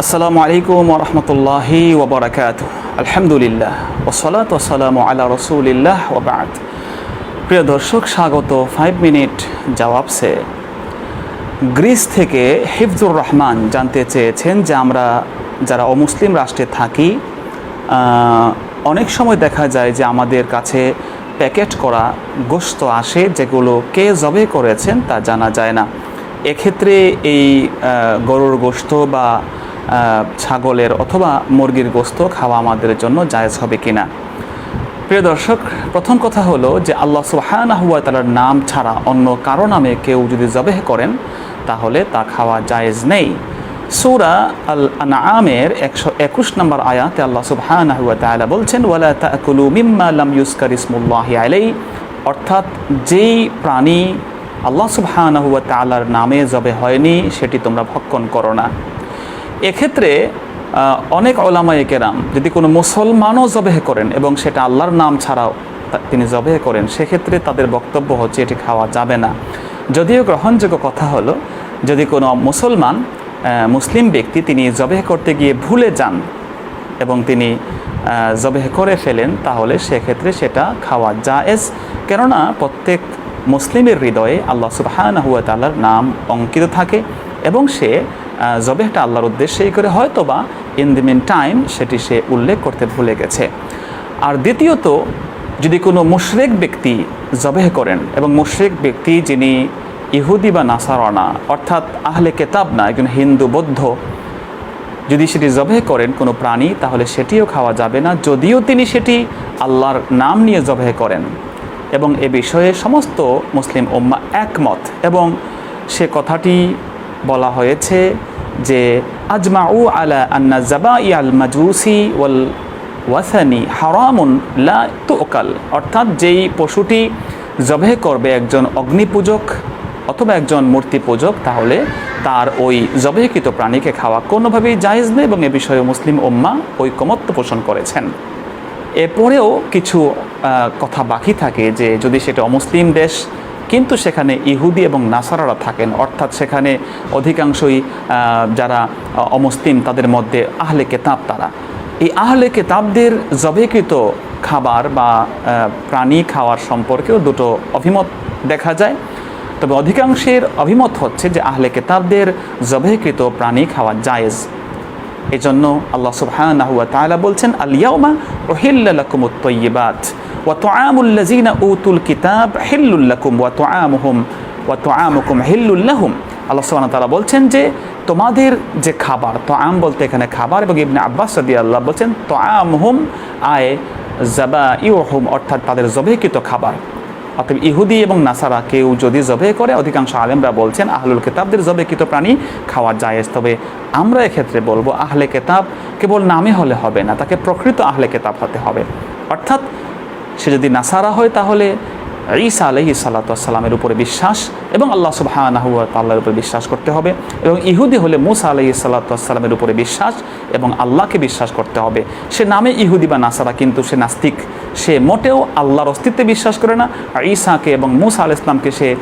আসসালামু আলাইকুম ওরহমতুল্লাহি ওবরাকাত আলহামদুলিল্লাহ। ওসলাত ওসালাম আলা রসুলিল্লাহ ওবাদ প্রিয় দর্শক, স্বাগত ফাইভ মিনিট জবাব সে। গ্রিস থেকে হিফজুর রহমান জানতে চেয়েছেন যে আমরা যারা অমুসলিম রাষ্ট্রে থাকি অনেক সময় দেখা যায় যে আমাদের কাছে প্যাকেট করা গোস্ত আসে যেগুলো কে জবে করেছেন তা জানা যায় না। এক্ষেত্রে এই গরুর গোস্ত বা ছাগলের অথবা মুরগির গোস্ত খাওয়া আমাদের জন্য জায়েজ হবে কিনা? প্রিয় দর্শক, প্রথম কথা হলো যে আল্লাহ সুবহানাহু ওয়া তাআলার নাম ছাড়া অন্য কারও নামে কেউ যদি জবেহ করেন, তাহলে তা খাওয়া জায়েজ নেই। সূরা আল আনআমের একশো একুশ নম্বর আয়াতে আল্লাহ সুবহানাহু ওয়া তাআলা বলছেন, ওয়ালা তাকুলু মিম্মা লাম ইউজকার ইসমুল্লাহি আলাইহি। অর্থাৎ যেই প্রাণী আল্লাহ সুবহানাহু ওয়া তাআলার নামে জবে হয়নি, সেটি তোমরা ভক্ষণ করো না। এক্ষেত্রে অনেক ওলামায়ে কেরাম যদি কোনো মুসলমানও জবেহ করেন এবং সেটা আল্লাহর নাম ছাড়াও তিনি জবেহ করেন, সেক্ষেত্রে তাদের বক্তব্য হচ্ছে, এটি খাওয়া যাবে না। যদিও গ্রহণযোগ্য কথা হলো, যদি কোনো মুসলমান মুসলিম ব্যক্তি তিনি জবেহ করতে গিয়ে ভুলে যান এবং তিনি জবেহ করে ফেলেন, তাহলে সেক্ষেত্রে সেটা খাওয়া জায়েজ। কেননা প্রত্যেক মুসলিমের হৃদয়ে আল্লাহ সুবহানাহু ওয়া তাআলার নাম অঙ্কিত থাকে এবং সে জবেহটা আল্লাহর উদ্দেশ্যেই করে হয়তো বা ইন দি মিন টাইম সেটি সে উল্লেখ করতে ভুলে গেছে। আর দ্বিতীয়ত, যদি কোনো মুশরেক ব্যক্তি জবেহ করেন এবং মুশরেক ব্যক্তি যিনি ইহুদি বা নাসারনা, অর্থাৎ আহলে কেতাব না, একজন হিন্দু বৌদ্ধ, যদি সেটি জবে করেন কোনো প্রাণী, তাহলে সেটিও খাওয়া যাবে না, যদিও তিনি সেটি আল্লাহর নাম নিয়ে জবে করেন। এবং এ বিষয়ে সমস্ত মুসলিম উম্মা একমত। এবং সে কথাটি বলা হয়েছে যে, আজমাউ আলা আন্না জাবা ইয়াল মাজুসি ওয়াল ওয়াসানি হারামুন লা তুকাল। অর্থাৎ যেই পশুটি জবে করবে একজন অগ্নিপূজক অথবা একজন মূর্তি পূজক, তাহলে তার ওই জবেহকৃত প্রাণীকে খাওয়া কোনোভাবেই জায়েজ নেই এবং এ বিষয়ে মুসলিম ওম্মা ঐকমত্য পোষণ করেছেন। এরপরেও কিছু কথা বাকি থাকে যে যদি সেটা অমুসলিম দেশ, কিন্তু সেখানে ইহুদি এবং নাসারারা থাকেন, অর্থাৎ সেখানে অধিকাংশই যারা অমুসলিম, তাদের মধ্যে আহলে কেতাব তারা। এই আহলে কেতাবদের জবেকৃত খাবার বা প্রাণী খাওয়ার সম্পর্কেও দুটো অভিমত দেখা যায়। তবে অধিকাংশের অভিমত হচ্ছে যে আহলে কেতাবদের জবেহকৃত প্রাণী খাওয়া জায়েজ। এই জন্য আল্লাহ সুবহানাহু ওয়া তাআলা বলছেন আল ইয়াউমা উহিল্লা লাকুমুত তাইয়্যিবাত ওয়া উতুল কিতাব হিল্লুল লাকুম ওয়া তুআমুহুম ওয়া তুআমুকুম হিল্লুল লাহুম। আল্লাহ সুবহানাহু তাআলা বলছেন যে, তোমাদের যে খাবার, তোআম বলতে এখানে খাবার এবং ইবনে আব্বাস রাদিয়াল্লাহু বলছেন, তোআমহুম, আয় জাবাইউহুম অর্থাৎ তাদের জবেহকৃত খাবার। অতএব ইহুদি এবং নাসারা কেউ যদি জবে করে, অধিকাংশ আলেমরা বলছেন, আহলুল কেতাবদের জবেকৃত প্রাণী খাওয়া জায়েজ। তবে আমরা এক্ষেত্রে বলব, আহলে কেতাব কেবল নামে হলে হবে না, তাকে প্রকৃত আহলে কেতাব হতে হবে। অর্থাৎ সে যদি নাসারা হয়, তাহলে ঈসা আলহি সাল্লাতামের উপরে বিশ্বাস এবং আল্লাহ সুবাহানাহু তাল্লাহর উপরে বিশ্বাস করতে হবে এবং ইহুদি হলে মুসা আলহি সাল্লাতামের উপরে বিশ্বাস এবং আল্লাহকে বিশ্বাস করতে হবে। সে নামে ইহুদি বা নাসারা কিন্তু সে নাস্তিক। সে মোটেও আল্লাহর অস্তিত্বে বিশ্বাস করে না। আর ঈসাকে এবং মুসা আল ইসলামকে সে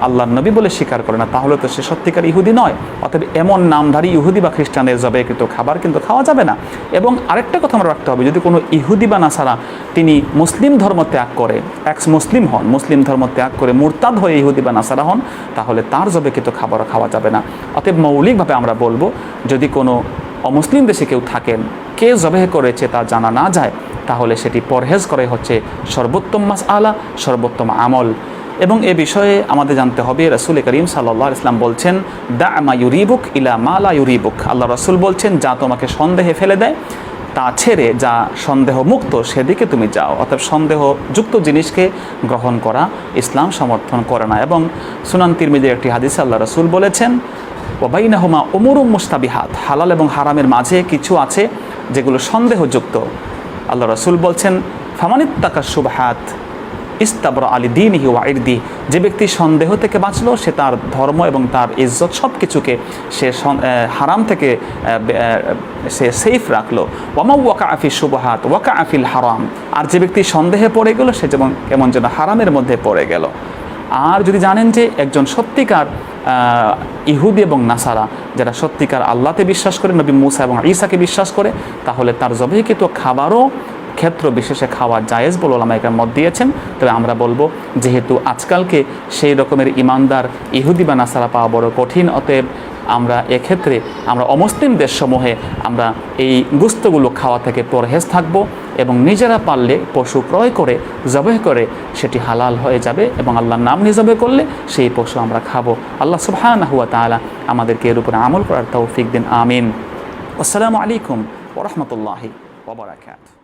আল্লাহর নবী বলে স্বীকার করে না। তাহলে তো সে সত্যিকার ইহুদি নয়। অতএব এমন নামধারী ইহুদি বা খ্রিস্টানের জবেকৃত খাবার কিন্তু খাওয়া যাবে না। এবং আরেকটা কথা আমরা রাখতে হবে, যদি কোনো ইহুদি বা নাসারা তিনি মুসলিম ধর্ম ত্যাগ করে এক্স মুসলিম হন, মুসলিম ধর্ম ত্যাগ করে মুরতাদ হয়ে ইহুদি বা নাসারা হন, তাহলে তার জবেকৃত খাবারও খাওয়া যাবে না। অতএব মৌলিকভাবে আমরা বলব, যদি কোনো অমুসলিম দেশে কেউ থাকেন, কে জবেহ করেছে তা জানা না যায়, তাহলে সেটি পরহেজ করে হচ্ছে সর্বোত্তম মাস আলা সর্বোত্তম আমল। এবং এ বিষয়ে আমাদের জানতে হবে, রসুল করিম সাল্লাহ ইসলাম বলছেন দা আমা ইউরিবুক ইলা মালা ইউরিবুক। আল্লাহ রসুল বলছেন, যা তোমাকে সন্দেহে ফেলে দেয় তা ছেড়ে যা সন্দেহ মুক্ত সেদিকে তুমি যাও। অর্থাৎ সন্দেহযুক্ত জিনিসকে গ্রহণ করা, ইসলাম সমর্থন করে না। এবং সুনান তিরমিদের একটি হাদিস আল্লাহ রসুল বলেছেন ওবাইনাহমা উমরুম মুস্তাবিহাত হালাল এবং হারামের মাঝে কিছু আছে যেগুলো সন্দেহযুক্ত। আল্লাহ রসুল বলছেন, ফামানিত্তাকা সুবহাত ইস্তাবর আলী দিন হি ওয়াইরদি যে ব্যক্তি সন্দেহ থেকে বাঁচলো, সে তার ধর্ম এবং তার ইজ্জত সব কিছুকে সে হারাম থেকে সে সেফ রাখল। ওয়ামা ওয়াকা আফি সুবাহাত ওয়াকা আফিল হারাম। আর যে ব্যক্তি সন্দেহে পড়ে গেল, সে যেমন কেমন যেন হারামের মধ্যে পড়ে গেল। আর যদি জানেন যে একজন সত্যিকার ইহুদি এবং নাসারা, যারা সত্যিকার আল্লাহতে বিশ্বাস করে, নবী মুসা এবং ঈসাকে বিশ্বাস করে, তাহলে তার জবেকৃত খাবারও ক্ষেত্র বিশেষে খাওয়া জায়েজ বলে ওলামাইকার মত দিয়েছেন। তবে আমরা বলব, যেহেতু আজকালকে সেই রকমের ইমানদার ইহুদি বা নাসারা পাওয়া বড় কঠিন, অতএব আমরা এক্ষেত্রে আমরা অমুসলিম দেশসমূহে আমরা এই গুস্তগুলো খাওয়া থেকে পরহেজ থাকব এবং নিজেরা পারলে পশু ক্রয় করে, জবাই করে সেটি হালাল হয়ে যাবে এবং আল্লাহর নাম নিয়ে জবাই করলে সেই পশু আমরা খাব। আল্লাহ সুবহানাহু ওয়া তাআলা আমাদেরকে এর উপরে আমল করার তৌফিক দিন। আমিন। আসসালামু আলাইকুম ওরহমতুল্লাহি ওবরাকাত